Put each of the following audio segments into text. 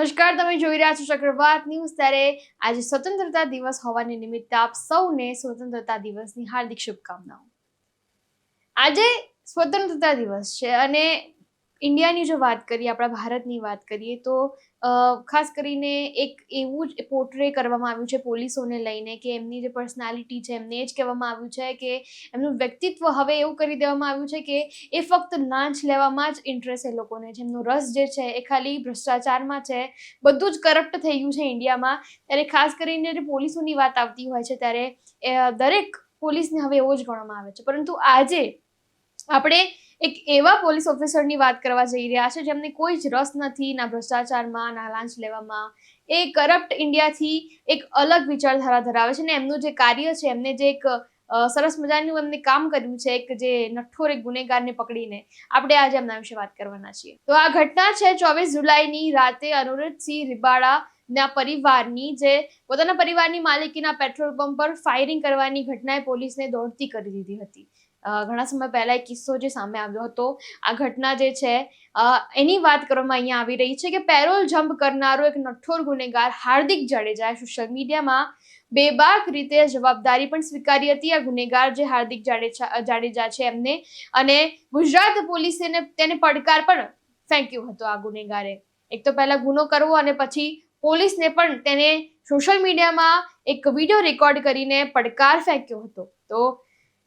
નમસ્કાર, તમે જોઈ રહ્યા છો ચક્રવાત ન્યૂઝ. ત્યારે આજે સ્વતંત્રતા દિવસ હોવાને નિમિત્તે આપ સૌને સ્વતંત્રતા દિવસની હાર્દિક શુભકામનાઓ. આજે સ્વતંત્રતા દિવસ છે અને ઇન્ડિયાની જો વાત કરીએ, આપણા ભારતની વાત કરીએ, તો ખાસ કરીને એક એવું જ પોર્ટ્રે કરવામાં આવ્યું છે પોલીસોને લઈને કે એમની જે પર્સનાલિટી છે, એમને એ જ કહેવામાં આવ્યું છે કે એમનું વ્યક્તિત્વ હવે એવું કરી દેવામાં આવ્યું છે કે એ ફક્ત લાંચ લેવામાં જ ઇન્ટરેસ્ટ એ લોકોને છે. એમનો રસ જે છે એ ખાલી ભ્રષ્ટાચારમાં છે. બધું જ કરપ્ટ થઈ ગયું છે ઇન્ડિયામાં. ત્યારે ખાસ કરીને જે પોલીસોની વાત આવતી હોય છે, ત્યારે દરેક પોલીસને હવે એવો જ ગણવામાં આવે છે. પરંતુ આજે આપણે એક એવા પોલીસ ઓફિસરની વાત કરવા જઈ રહ્યા છે જેમને કોઈ જ રસ નથી, ના ભ્રષ્ટાચારમાં, ના લાંચ લેવામાં. એ કરપ્ટ ઇન્ડિયાથી એક અલગ વિચારધારા ધરાવે છે ને એમનું જે કાર્ય છે, એમને જે એક સરસ મજાનું એમને કામ કર્યું છે, એક જે નઠ્ઠોર એક ગુનેગારને પકડીને. આપણે આજે એમના વિશે વાત કરવાના છીએ. તો આ ઘટના છે ચોવીસ જુલાઈની રાતે અનુરુદ્ધસિંહ રીબાડા ના પરિવારની જે પોતાના પરિવારની માલિકીના પેટ્રોલ પંપ પર ફાયરિંગ કરવાની ઘટનાએ પોલીસને દોડતી કરી દીધી હતી. ઘણા સમય પહેલા એક કિસ્સો જે સામે આવ્યો હતો. આ ઘટના જે છે એની વાત કરવામાં અહીંયા આવી રહી છે કે પેરોલ જમ્પ કરનારો એક નઠ્ઠોર ગુનેગાર હાર્દિક જાડેજાએ સોશિયલ મીડિયામાં બેબાક રીતે જવાબદારી પણ સ્વીકારી હતી. આ ગુનેગાર જે હાર્દિક જાડેજા જાડેજા છે એમને અને ગુજરાત પોલીસે તેને પડકાર પણ ફેંક્યો હતો આ ગુનેગારે. એક તો પહેલા ગુનો કરવો અને પછી પોલીસને પણ તેને સોશિયલ મીડિયામાં એક વીડિયો રેકોર્ડ કરીને પડકાર ફેંક્યો હતો. તો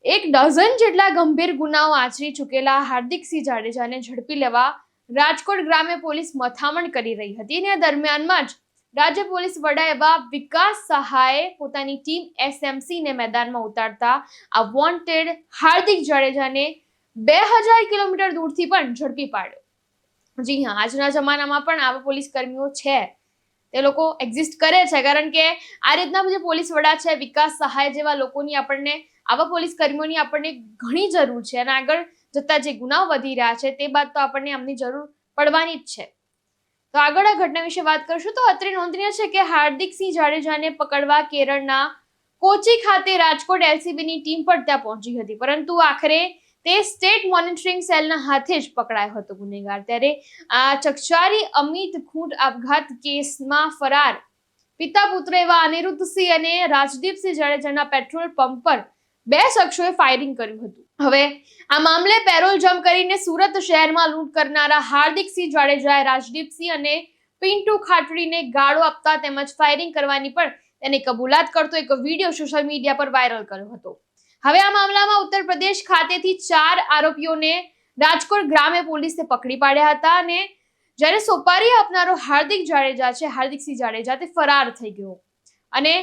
એક ડઝન જેટલા ગંભીર ગુનાઓ આચરી ચૂકેલા હાર્દિકસિંહ જાડેજાને ઝડપી લેવા રાજકોટ ગ્રામ્ય પોલીસ મથામણ કરી રહી હતી અને દરમિયાનમાં જ રાજ્ય પોલીસ વડા એવા વિકાસ સહાયે પોતાની ટીમ એસએમસીને મેદાનમાં ઉતારતા આ વોન્ટેડ હાર્દિક જાડેજાને બે હજાર કિલોમીટર દૂરથી પણ ઝડપી પાડ્યો. જી હા, આજના જમાનામાં પણ આવા પોલીસ કર્મીઓ છે. તે લોકો એક્ઝિસ્ટ કરે છે. કારણ કે આ રીતના જે પોલીસ વડા છે, વિકાસ સહાય જેવા લોકોની આપણને, આવા પોલીસ કર્મીઓની આપણને ઘણી જરૂર છે. અને આગળ જતા જે ગુનાઓ વધી રહ્યા છે, તે બાદ તો આપણને આમની જરૂર પડવાની જ છે. તો આગળ આ ઘટના વિશે વાત કરશું. તો અત્રે નોંધનીય છે કે હાર્દિકસિંહ જાડેજાને પકડવા કેરળના કોચી ખાતે રાજકોટ એલસીબીની ટીમ પણ ત્યાં પહોંચી હતી. પરંતુ આખરે તે સ્ટેટ મોનિટરિંગ સેલના હાથે જ પકડાયો હતો ગુનેગાર. ત્યારે આ ચકચારી અમિત ખૂંટ આપઘાત કેસમાં ફરાર. પિતા પુત્ર એવા અનિરુદ્ધસિંહ અને રાજદીપસિંહ જાડેજાના પેટ્રોલ પંપ પર બે શખ્સોએ ફાયરિંગ કર્યું હતું. હવે આ મામલે પેરોલ જમ્પ કરીને સુરત શહેરમાં લૂંટ કરનારા હાર્દિકસિંહ જાડેજાએ રાજદીપસિંહ અને પિન્ટુ ખાટડીને ગાળો આપતા તેમજ ફાયરિંગ કરવાની પણ તેની કબૂલાત કરતો એક વીડિયો સોશિયલ મીડિયા પર વાયરલ કર્યો હતો. હવે આ મામલામાં ઉત્તર પ્રદેશ ખાતેથી ચાર આરોપીઓને રાજકોટ ગ્રામ્ય પોલીસે પકડી પાડ્યા હતા અને જ્યારે સોપારી આપનારો હાર્દિક જાડેજા છે, હાર્દિકસિંહ જાડેજા તે ફરાર થઈ ગયો. અને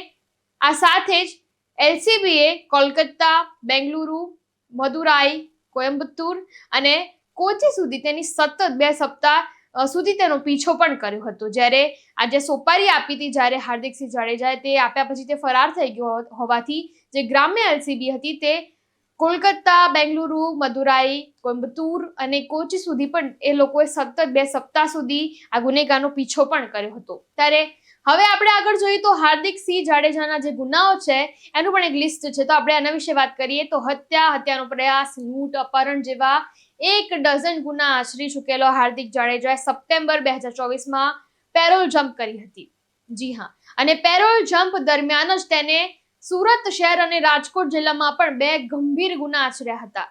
આ સાથે જ એલસીબીએ કોલકાતા, બેંગલુરુ, મદુરાઈ કોયમ્બતુર અને કોચી સુધી તેની સતત બે સપ્તાહ સુધી તેનો પીછો પણ કર્યો હતો. જ્યારે આજે સોપારી આપી હતી, જ્યારે હાર્દિકસિંહ જાડેજાએ તે આપ્યા પછી તે ફરાર થઈ ગયો હોવાથી જે ગ્રામ્ય એલસીબી હતી તે કોલકાતા, બેંગલુરુ, મદુરાઈ, કોઇમ્બતુર અને કોચી સુધી પણ એ લોકોએ સતત બે સપ્તાહ સુધી આ ગુનેગારનો પીછો પણ કર્યો હતો. ત્યારે હવે આપણે આગળ જોઈએ તો હાર્દિક સિંહ જાડેજાના જે ગુનાઓ છે, એનું પણ એક લિસ્ટ છે. તો આપણે આના વિશે વાત કરીએ તો હત્યા, હત્યાનો પ્રયાસ, લૂંટ, અપહરણ જેવા એક ડઝન ગુના આચરી ચૂકેલો હાર્દિક જાડેજાએ સપ્ટેમ્બર બે હજાર ચોવીસમાં પેરોલ જમ્પ કરી હતી. જી હા. અને પેરોલ જમ્પ દરમિયાન જ તેને સુરત શહેર અને રાજકોટ જિલ્લામાં પણ બે ગંભીર ગુના આચર્યા હતા.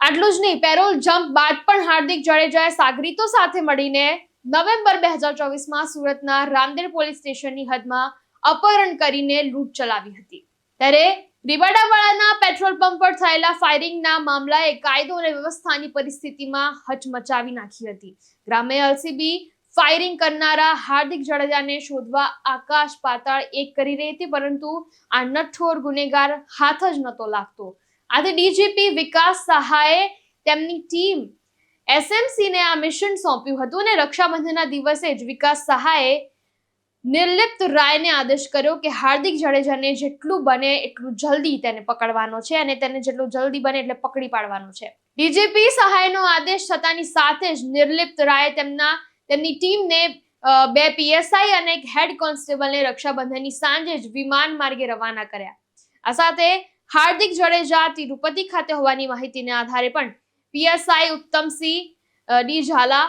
આટલું જ નહીં, પેરોલ જમ્પ બાદ પણ હાર્દિક જાડેજાએ સાગરીતો સાથે મળીને નવેમ્બર બે હજાર ચોવીસમાં સુરતના રામદેર પોલીસ સ્ટેશનની હદમાં અપહરણ કરીને લૂંટ ચલાવી હતી. ત્યારે રીબાડાવાળાના પેટ્રોલ પંપ પર થયેલા ફાયરિંગના મામલાએ કાયદો અને વ્યવસ્થાની પરિસ્થિતિમાં હચમચાવી નાખી હતી. ગ્રામ્ય એલસીબી ફાયરિંગ કરનારા હાર્દિક જાડેજાને શોધવા આકાશ પાતાળ એક કરી રહી હતી, પરંતુ આ નઠોર ગુનેગાર હાથ જ નહોતો લાગતો. આથી ડીજીપી વિકાસ સહાયે તેમની ટીમ એસએમસી ને આ મિશન સોંપ્યું હતું અને રક્ષાબંધનના દિવસે જ વિકાસ સહાયે નિર્લિપ્ત રાયને આદેશ કર્યો કે હાર્દિક જાડેજાને જેટલું બને એટલું જલ્દી તેને પકડવાનો છે અને તેને જેટલું જલ્દી બને એટલે પકડી પાડવાનો છે. ડીજીપી સહાયનો આદેશ થતાની સાથે જ નિર્લિપ્ત રાયે તેમના તેમની ટીમને બે પીએસઆઈ અને એક હેડ કોન્સ્ટેબલને રક્ષાબંધનની સાંજે જ વિમાન માર્ગે રવાના કર્યા. આ સાથે હાર્દિક જાડેજા તિરુપતિ ખાતે હોવાની માહિતીને આધારે પણ પીએસઆઈ ઉત્તમસિંહ ડી ઝાલા,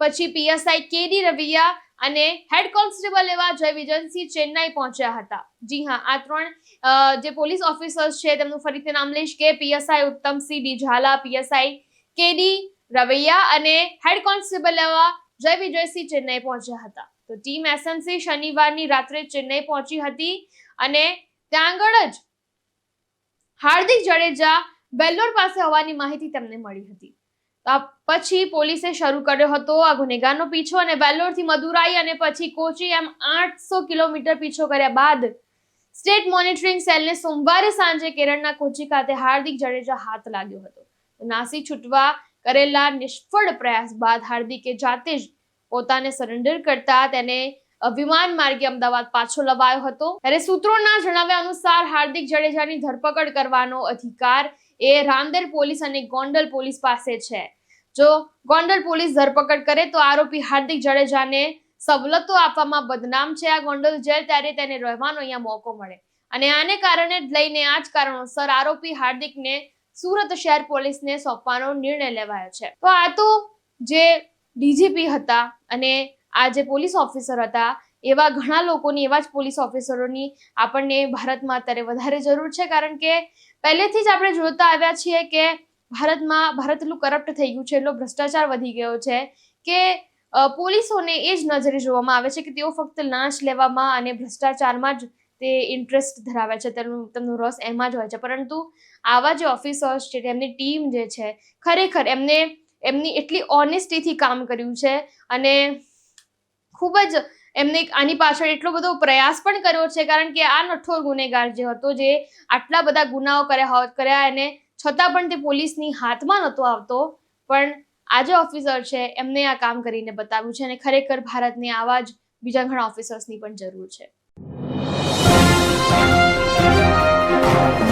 પછી પીએસઆઈ કે ડી રવિયા અને હેડ કોન્સ્ટેબલ એવા જય વિજયસિંહ ચેન્નાઈ પહોંચ્યા હતા. જી હા, આ ત્રણ જે પોલીસ ઓફિસર્સ છે તેમનું ફરીથી નામ લઈશ કે PSI Uttamsinh D Jhala, PSI KD Ravaiya અને હેડ કોન્સ્ટેબલ એવા જય વિજયસિંહ ચેન્નઈ પહોંચ્યા હતા. તો ટીમ એસએમસી શનિવારની રાત્રે ચેન્નઈ પહોંચી હતી અને ત્યાં આગળ જ હાર્દિક જાડેજા બેલ્લોર પાસે હોવાની માહિતી તેમને મળી હતી. પછી પોલીસે શરૂ કર્યો હતો આ ગુનેગારનો પીછો અને બેલ્લોરથી મદુરાઈ અને પછી કોચી એમ આઠસો કિલોમીટર પીછો કર્યા બાદ સ્ટેટ મોનિટરિંગ સેલને સોમવારે સાંજે કેરળના કોચી ખાતે હાર્દિક જાડેજા હાથ લાગ્યો હતો. નાસી છૂટવા કરેલા નિષ્ફળ પ્રયાસ બાદ હાર્દિકે જાતે જ પોતાને સરેન્ડર કરતા તેને વિમાન માર્ગે અમદાવાદ પાછો લવાયો હતો. ત્યારે સૂત્રોના જણાવ્યા અનુસાર હાર્દિક જાડેજાની ધરપકડ કરવાનો અધિકાર એ રાંદેર પોલીસ અને ગોંડલ પોલીસ પાસે છે. જો ગોંડલ પોલીસ ધરપકડ કરે તો આરોપી હાર્દિક જાડેજાને સવલતો આપવામાં બદનામ છે. આ ગોંડલ જેલ ત્યારે તેને રહેવાનો અહીંયા મોકો મળે. અને આને કારણે લઈને આ જ કારણોસર આરોપી હાર્દિકને સુરત શહેર પોલીસને સોંપવાનો નિર્ણય લેવાયો છે. તો આ તો જે ડીજીપી હતા અને આ જે પોલીસ ઓફિસર હતા, એવા ઘણા લોકોની, એવા જ પોલીસ ઓફિસરોની આપણને ભારતમાં અત્યારે વધારે જરૂર છે. કારણ કે પહેલેથી જ આપણે જોતા આવ્યા છીએ કે ભારતમાં, ભારત એટલું કરપ્ટ થઈ ગયું છે, એટલો ભ્રષ્ટાચાર વધી ગયો છે કે પોલીસોને એ જ નજરે જોવામાં આવે છે કે તેઓ ફક્ત લાંચ લેવામાં અને ભ્રષ્ટાચારમાં જ તે ઇન્ટરેસ્ટ ધરાવે છે તેમનું તેમનો રસ એમાં જ હોય છે. પરંતુ આવા જે ઓફિસર્સ છે તેમની ટીમ જે છે, ખરેખર એમને, એમની એટલી ઓનેસ્ટીથી કામ કર્યું છે અને ખૂબ જ એમને આની પાછળ એટલો બધો પ્રયાસ પણ કર્યો છે, કારણ કે આ નઠોર ગુનેગાર જે હતો, જે આટલા બધા ગુનાઓ કર્યા હોત, કર્યા એને છતાં પણ તે પોલીસની હાથમાં નહોતો આવતો. પણ આ જે ઓફિસર છે, એમને આ કામ કરીને બતાવ્યું છે અને ખરેખર ભારતને આવા જ બીજા ઘણા ઓફિસર્સની પણ જરૂર છે. Música